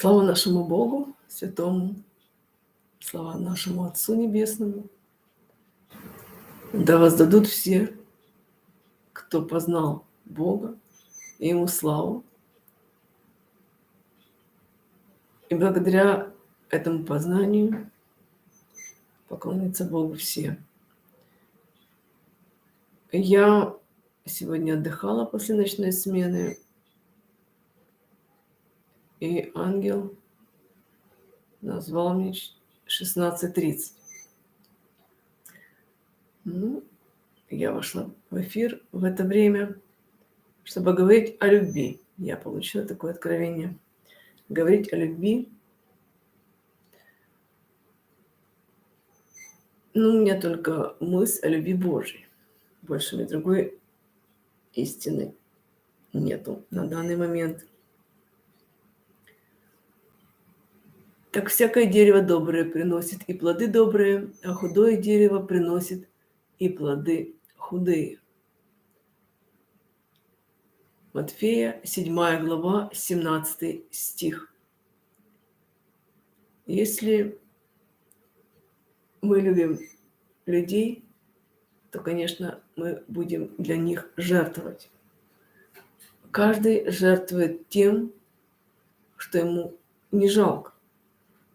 Слава нашему Богу, святому, слава нашему Отцу Небесному. Да воздадут все, кто познал Бога, и Ему славу. И благодаря этому познанию поклонятся Богу все. Я сегодня отдыхала после ночной смены, и ангел назвал мне 16.30. Ну, я вошла в эфир в это время, чтобы говорить о любви. Я получила такое откровение. Говорить о любви. Ну, у меня только мысль о любви Божьей. Больше ни другой истины нету на данный момент. Так всякое дерево доброе приносит и плоды добрые, а худое дерево приносит и плоды худые. Матфея, 7 глава, 17 стих. Если мы любим людей, то, конечно, мы будем для них жертвовать. Каждый жертвует тем, что ему не жалко.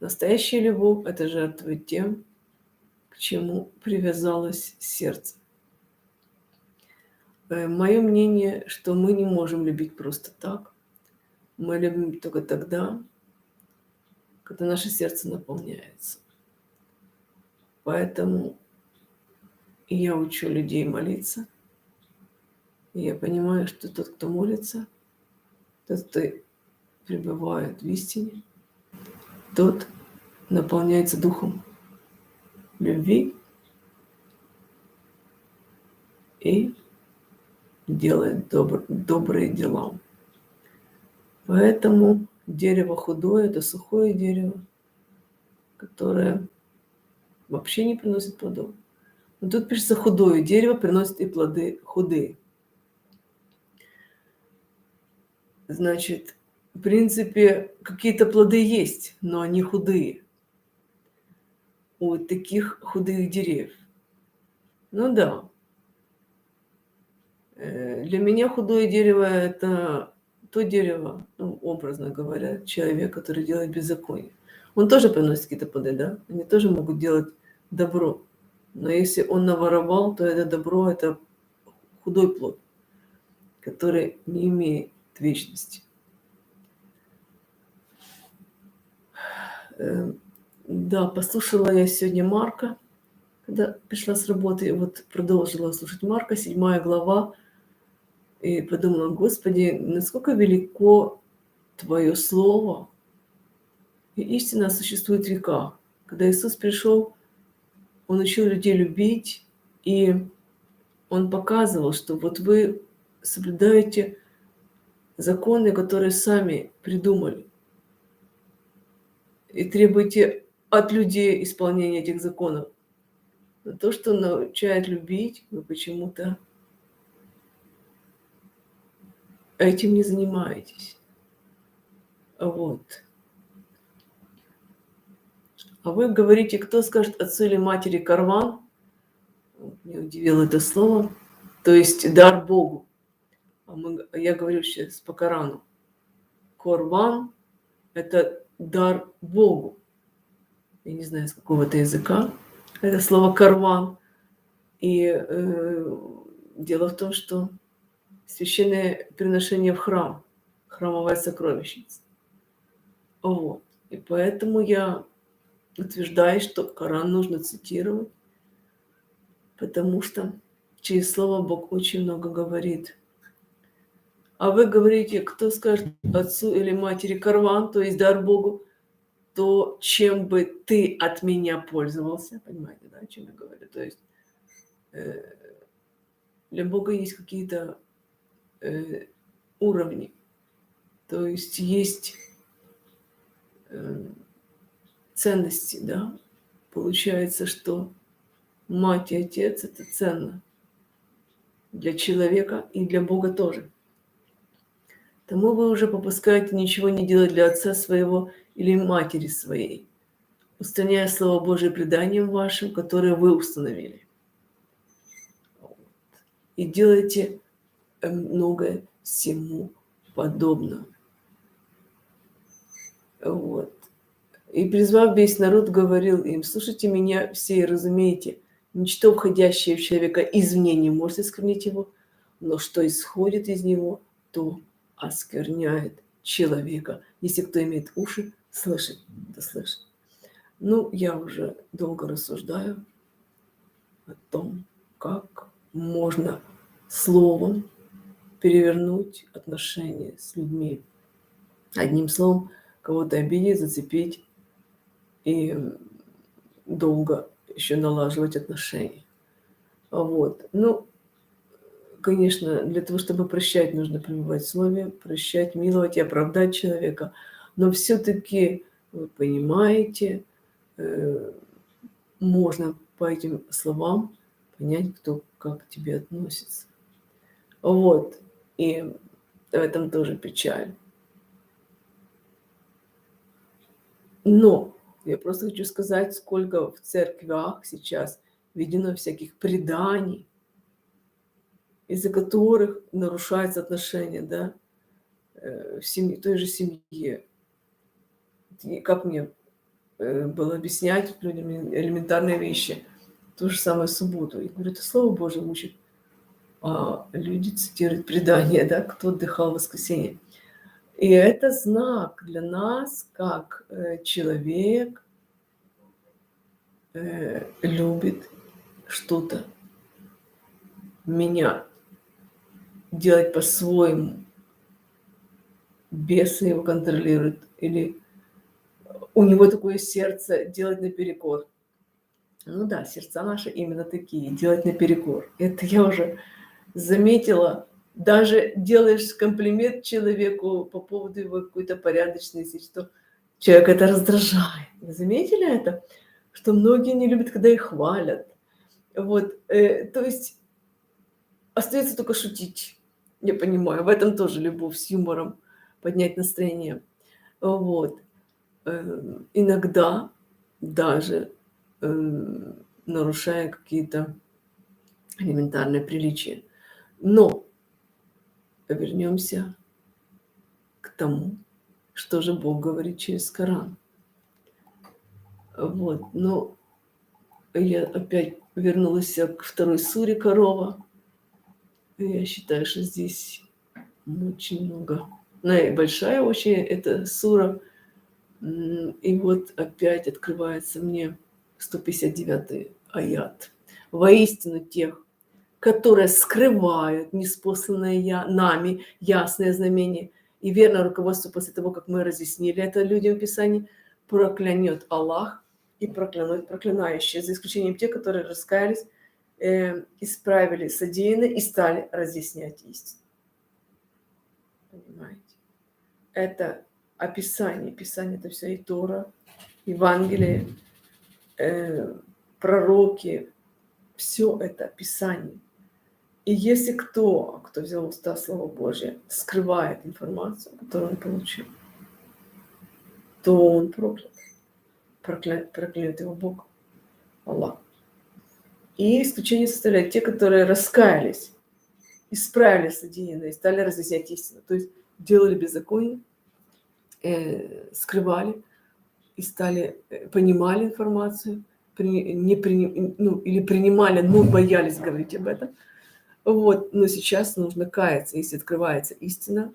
Настоящая любовь – это жертвовать тем, к чему привязалось сердце. Э, Мое мнение, что мы не можем любить просто так. Мы любим только тогда, когда наше сердце наполняется. Поэтому я учу людей молиться. И я понимаю, что тот, кто молится, тот, кто пребывает в истине – тот наполняется духом любви и делает добр, добрые дела. Поэтому дерево худое – это сухое дерево, которое вообще не приносит плодов. Но тут пишется худое дерево приносит и плоды худые. Значит, в принципе, какие-то плоды есть, но они худые. У таких худых деревьев. Ну да. Э, для меня худое дерево – это то дерево, ну, образно говоря, человек, который делает беззаконие. Он тоже приносит какие-то плоды, да? Они тоже могут делать добро. Но если он наворовал, то это добро – это худой плод, который не имеет вечности. Э, да, послушала я сегодня Марка, когда пришла с работы, вот продолжила слушать Марка, седьмая глава, и подумала, Господи, насколько велико Твое Слово, и истина существует в. Когда Иисус пришел, Он учил людей любить, и Он показывал, что вот вы соблюдаете законы, которые сами придумали и требуете от людей исполнения этих законов. Но то, что научает любить, вы почему-то этим не занимаетесь. Вот. А вы говорите, кто скажет отцу или матери карван? Мне удивило это слово. То есть дар Богу. А мы, я говорю сейчас по Корану. Корван – это дар Богу. Я не знаю, с какого-то языка. Это слово карван. И э, дело в том, что священное приношение в храм, храмовая сокровищница. Вот. И поэтому я утверждаю, что Коран нужно цитировать, потому что через слово Бог очень много говорит – а вы говорите, кто скажет отцу или матери карван, то есть дар Богу, то чем бы ты от меня пользовался, понимаете, да, о чем я говорю? То есть э, для Бога есть какие-то э, уровни, то есть есть э, ценности, да. Получается, что мать и отец это ценно для человека и для Бога тоже. Тому вы уже попускаете ничего не делать для отца своего или матери своей, устраняя Слово Божие преданием вашим, которое вы установили. И делайте э, многое всему подобно. Вот. И призвав весь народ, говорил им, слушайте меня все и разумейте, ничто входящее в человека извне не может осквернить его, но что исходит из него, то оскверняет человека. Если кто имеет уши, слышит, да слышит. Ну, я уже долго рассуждаю о том, как можно словом перевернуть отношения с людьми. Одним словом, кого-то обидеть, зацепить и долго еще налаживать отношения. Вот. Ну, конечно, для того, чтобы прощать, нужно в слове, прощать, миловать и оправдать человека. Но все-таки, вы понимаете, э, можно по этим словам понять, кто как к тебе относится. Вот. И в этом тоже печаль. Но я просто хочу сказать, сколько в церквях сейчас введено всяких преданий, из-за которых нарушаются отношения, да, э, в семье, той же семье. Как мне э, было объяснять людям элементарные вещи, то же самое в субботу. И говорю, это Слово Божье учит а люди цитируют предание, да, кто отдыхал в воскресенье. И это знак для нас, как э, человек любит что-то менять, делать по-своему. Бесы его контролируют. Или у него такое сердце делать наперекор. Ну да, сердца наши именно такие, делать наперекор. Это я уже заметила, даже делаешь комплимент человеку по поводу его какой-то порядочности, что человек это раздражает. Вы заметили это? Что многие не любят, когда их хвалят. Вот, э, то есть остается только шутить. Я понимаю, в этом тоже любовь с юмором, поднять настроение. Вот. Э, иногда даже э, нарушая какие-то элементарные приличия. Но вернемся к тому, что же Бог говорит через Коран. Вот, но я опять вернулась к второй суре корова. Я считаю, что здесь очень много. Наибольшая очень эта сура. И вот опять открывается мне 159 аят. Воистину тех, которые скрывают неспосланное я, нами ясное знамение. И верно руководство после того, как мы разъяснили это людям в Писании, проклянет Аллах и проклянут проклинающие, за исключением тех, которые раскаялись, исправили содеянное и стали разъяснять истину. Понимаете? Это описание. Писание – это все и Тора, Евангелие, э, пророки. Все это Писание. И если кто, кто взял уста Слова Божье, скрывает информацию, которую он получил, то он проклят. Проклят, проклят его Бог, Аллах. И исключение составляют те, которые раскаялись, исправили содеянное и стали разъяснять истину. То есть делали беззаконие, э, скрывали и стали, э, понимали информацию, при, не при, ну, или принимали, но боялись говорить об этом – вот, но сейчас нужно каяться. Если открывается истина,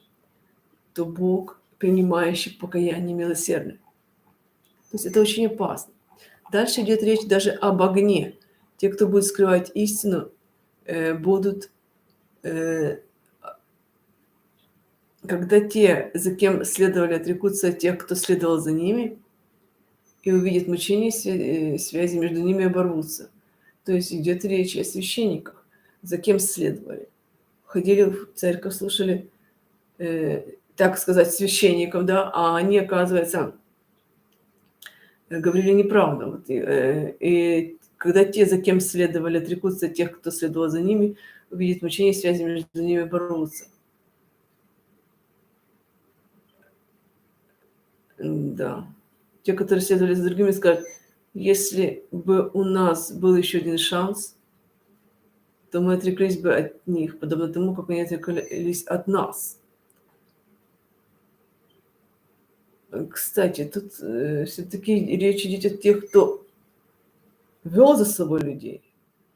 то Бог, принимающий покаяние, милосердный. То есть это очень опасно. Дальше идет речь даже об огне. Те, кто будет скрывать истину, э, будут, э, когда те, за кем следовали, отрекутся от тех, кто следовал за ними, и увидят мучение, э, связи между ними оборвутся. То есть идет речь о священниках за кем следовали. Ходили в церковь, слушали, э, так сказать, священников, да, а они, оказывается, говорили неправду. Вот, э, и когда те, за кем следовали, отрекутся от тех, кто следовал за ними, увидят мучение, связи между ними бороться. Да. Те, которые следовали за другими, скажут, если бы у нас был еще один шанс, то мы отреклись бы от них, подобно тому, как они отреклись от нас. Кстати, тут э, все-таки речь идет о тех, кто вел за собой людей,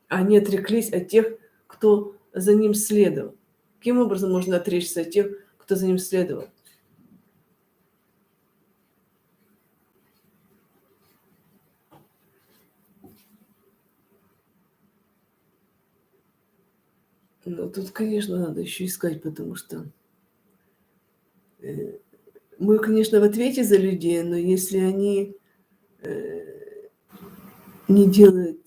они отреклись от тех, кто за ним следовал. Каким образом можно отречься от тех, кто за ним следовал? Ну, тут, конечно, надо еще искать, потому что э, мы, конечно, в ответе за людей, но если они э, не делают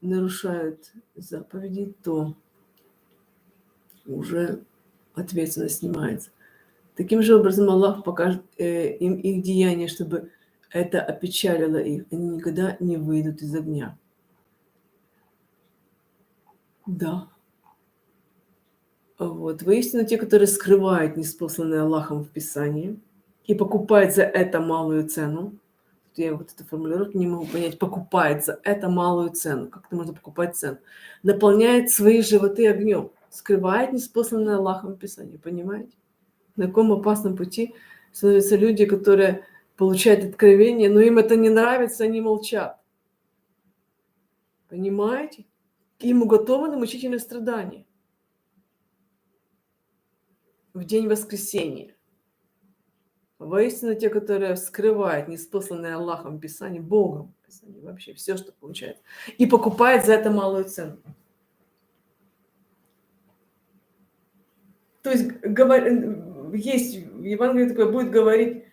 нарушают заповеди, то уже ответственность снимается. Таким же образом Аллах покажет э, им их деяния, чтобы это опечалило их. Они никогда не выйдут из огня. Да. Вот. Воистину те, которые скрывают неспосланное Аллахом в Писании и покупают за это малую цену, я вот эту формулировку не могу понять, покупает за это малую цену. Как это можно покупать цену? Наполняет свои животы огнем, скрывает неспосланное Аллахом Писание, понимаете? На каком опасном пути становятся люди, которые получают откровение, но им это не нравится, они молчат. Понимаете? Им уготованы мучительные страдания в день воскресения. Воистину те, которые скрывают неспосланное Аллахом Писание, Богом Писание, вообще все, что получает, и покупает за это малую цену. То есть есть в Евангелии такое будет говорить,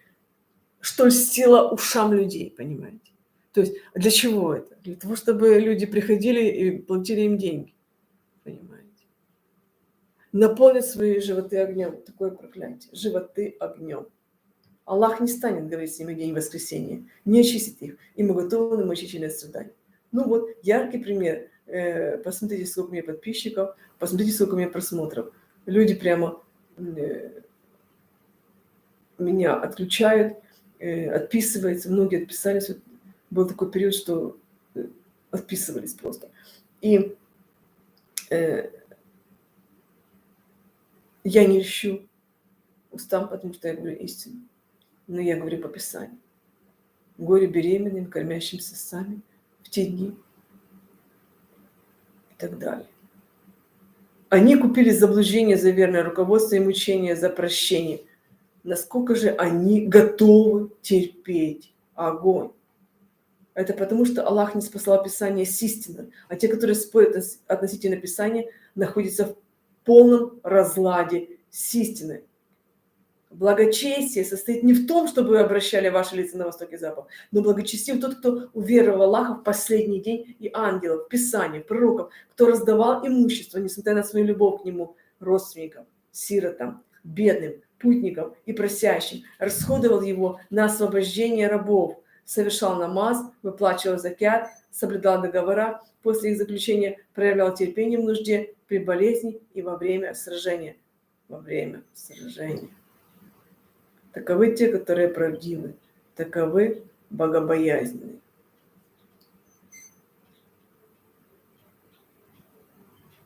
что сила ушам людей, понимаете? То есть для чего это? Для того, чтобы люди приходили и платили им деньги, понимаете? Наполнить свои животы огнем. Такое проклятие. Животы огнем. Аллах не станет говорить с ними день воскресения, не очистит их, и мы готовы на мучительное страдание. Ну вот, яркий пример. Э, посмотрите, сколько у меня подписчиков, посмотрите, сколько у меня просмотров. Люди прямо э, меня отключают, э, отписываются, многие отписались. Вот был такой период, что отписывались просто. И э, я не ищу устам, потому что я говорю истину но я говорю по Писанию. Горе беременным, кормящимся сами в те дни и так далее. Они купили заблуждение за верное руководство и мучение за прощение. Насколько же они готовы терпеть огонь? Это потому, что Аллах не спасал Писание с истиной, а те, которые спорят относительно Писания, находятся в полном разладе с истиной. Благочестие состоит не в том, чтобы вы обращали ваши лица на восток и запад, но благочестив тот, кто уверовал Аллаха в последний день и ангелов, в пророков, кто раздавал имущество, несмотря на свою любовь к нему, родственникам, сиротам, бедным, путникам и просящим, расходовал его на освобождение рабов, совершал намаз, выплачивал закят, соблюдал договора, после их заключения проявлял терпение в нужде, при болезни и во время сражения. Во время сражения. Таковы те, которые правдивы, таковы богобоязненные.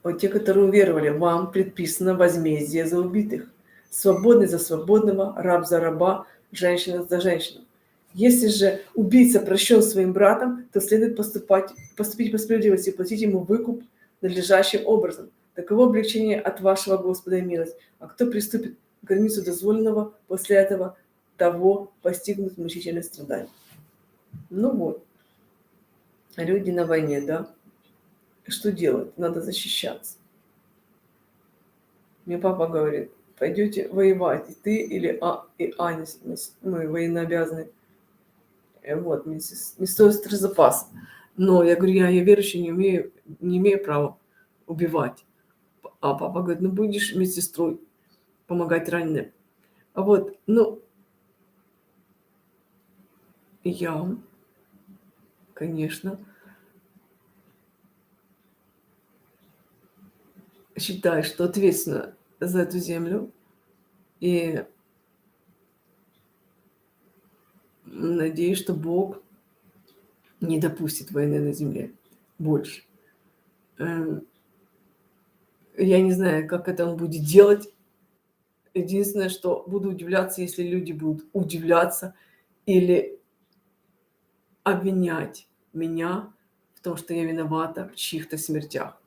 Вот те, которые уверовали, вам предписано возмездие за убитых. Свободный за свободного, раб за раба, женщина за женщину. Если же убийца прощен своим братом, то следует поступать, поступить по справедливости и платить ему выкуп надлежащим образом. Таково облегчение от вашего Господа и милость. А кто приступит границу дозволенного, после этого того постигнут мучительное страдание. Ну вот, люди на войне, да, что делать? Надо защищаться. Мне папа говорит, пойдете воевать, и ты или а, и Аня, мы военнообязаны. Э, вот, не стоит запас. Но я говорю, я, я верующий, не имею, не имею права убивать. А папа говорит, ну будешь медсестрой помогать раненым. Вот, ну, я, конечно, считаю, что ответственна за эту землю и Надеюсь, что Бог не допустит войны на земле больше. Эм, Я не знаю, как это он будет делать. Единственное, что буду удивляться, если люди будут удивляться или обвинять меня в том, что я виновата в чьих-то смертях.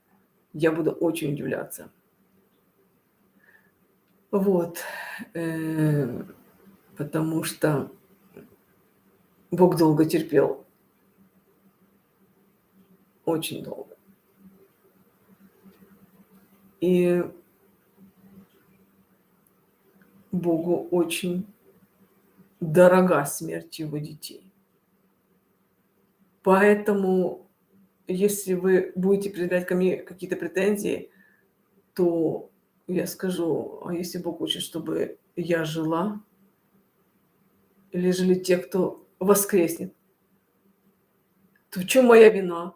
Я буду очень удивляться. Вот. Э, Потому что Бог долго терпел. Очень долго. И Богу очень дорога смерть его детей. Поэтому, если вы будете предъявлять ко мне какие-то претензии, то я скажу, а если Бог хочет, чтобы я жила, или жили те, кто воскреснет, то в чем моя вина?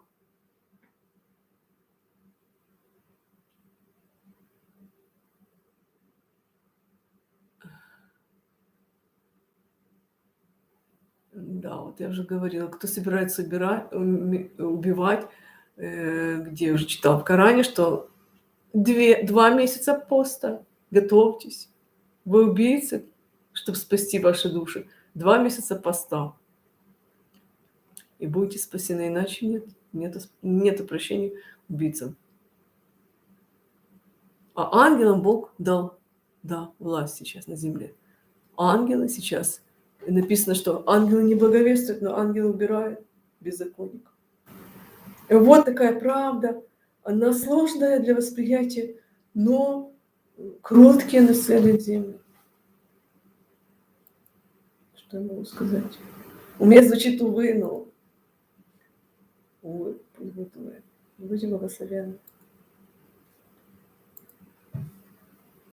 Да, вот я уже говорила, кто собирается убирать, убивать, э, где я уже читала в Коране, что две, два месяца поста, готовьтесь. Вы убийцы, чтобы спасти ваши души. Два месяца поста. И будете спасены, иначе нет. Нету, нету прощения убийцам. А ангелам Бог дал, да, власть сейчас на земле. Ангелы сейчас, написано, что ангелы не благовествуют, но ангелы убирают беззаконников. И вот такая правда. Она сложная для восприятия, но кроткие населят землю. Что я могу сказать? У меня звучит увы, но увы, будет увы. Будьте благословенны.